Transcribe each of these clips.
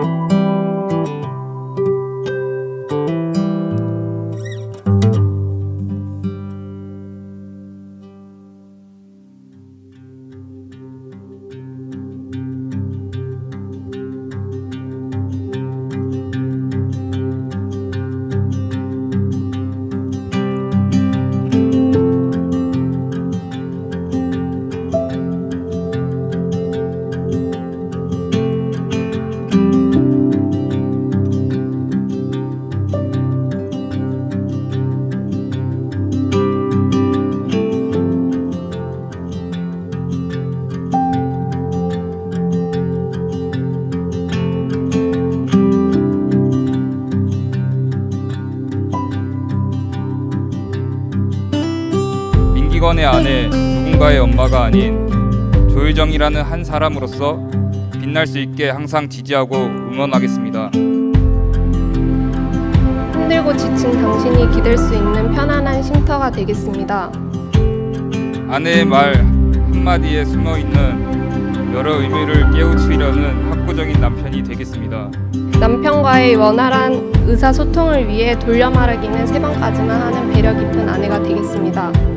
you 김기건의 아내 누군가의 엄마가 아닌 조유정이라는 한 사람으로서 빛날 수 있게 항상 지지하고 응원하겠습니다. 힘들고 지친 당신이 기댈 수 있는 편안한 쉼터가 되겠습니다. 아내의 말 한마디에 숨어 있는 여러 의미를 깨우치려는 학구적인 남편이 되겠습니다. 남편과의 원활한 의사소통을 위해 돌려 말하기는 세 번까지만 하는 배려 깊은 아내가 되겠습니다.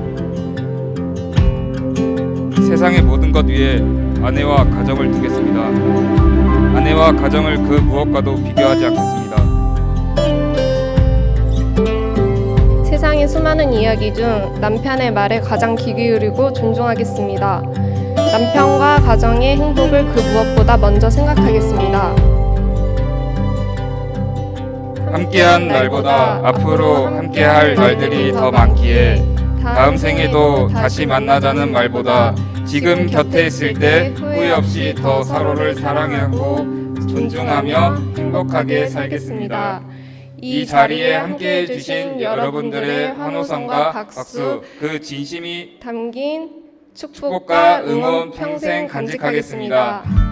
세상의 모든 것 위에 아내와 가정을 두겠습니다. 아내와 가정을 그 무엇과도 비교하지 않겠습니다. 세상의 수많은 이야기 중 남편의 말에 가장 귀 기울이고 존중하겠습니다. 남편과 가정의 행복을 그 무엇보다 먼저 생각하겠습니다. 함께한 날보다 앞으로 함께할 날들이 더 많기에 다음 생에도 다시 만나자는 말보다 지금 곁에 있을 때 후회 없이 더 서로를 사랑하고 존중하며 행복하게 살겠습니다. 이 자리에 함께 해 주신 여러분들의 환호성과 박수 그 진심이 담긴 축복과 응원 평생 간직하겠습니다.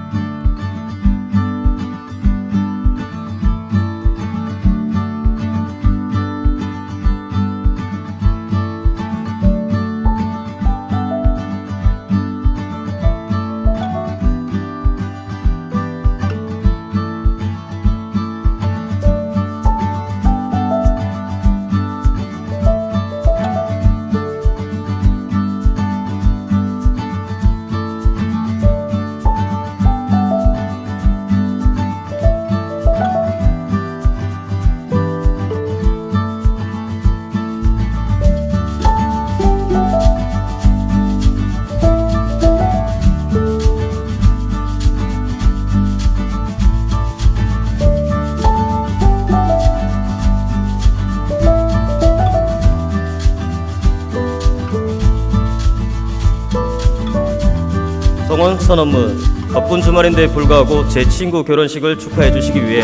성원 선언문 바쁜 주말인데 불구하고 제 친구 결혼식을 축하해 주시기 위해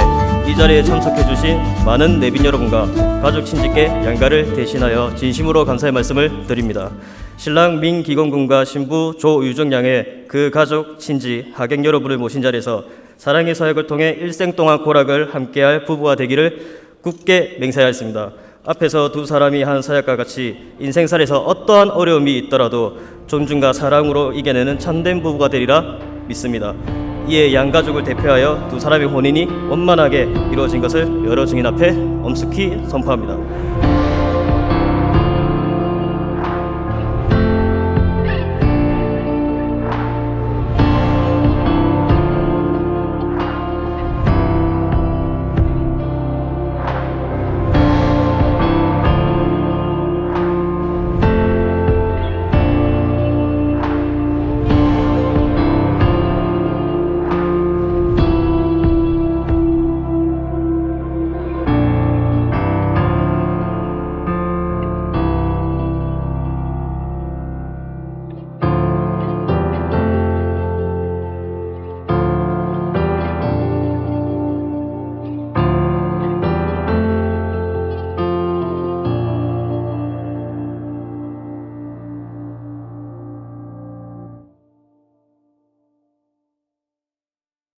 이 자리에 참석해 주신 많은 내빈 여러분과 가족 친지께 양가를 대신하여 진심으로 감사의 말씀을 드립니다. 신랑 민기건 군과 신부 조유정 양의 그 가족 친지 하객 여러분을 모신 자리에서 사랑의 사역을 통해 일생 동안 고락을 함께할 부부가 되기를 굳게 맹세하였습니다. 앞에서 두 사람이 한 사역과 같이 인생살에서 어떠한 어려움이 있더라도 존중과 사랑으로 이겨내는 참된 부부가 되리라 믿습니다. 이에 양 가족을 대표하여 두 사람의 혼인이 원만하게 이루어진 것을 여러 증인 앞에 엄숙히 선포합니다.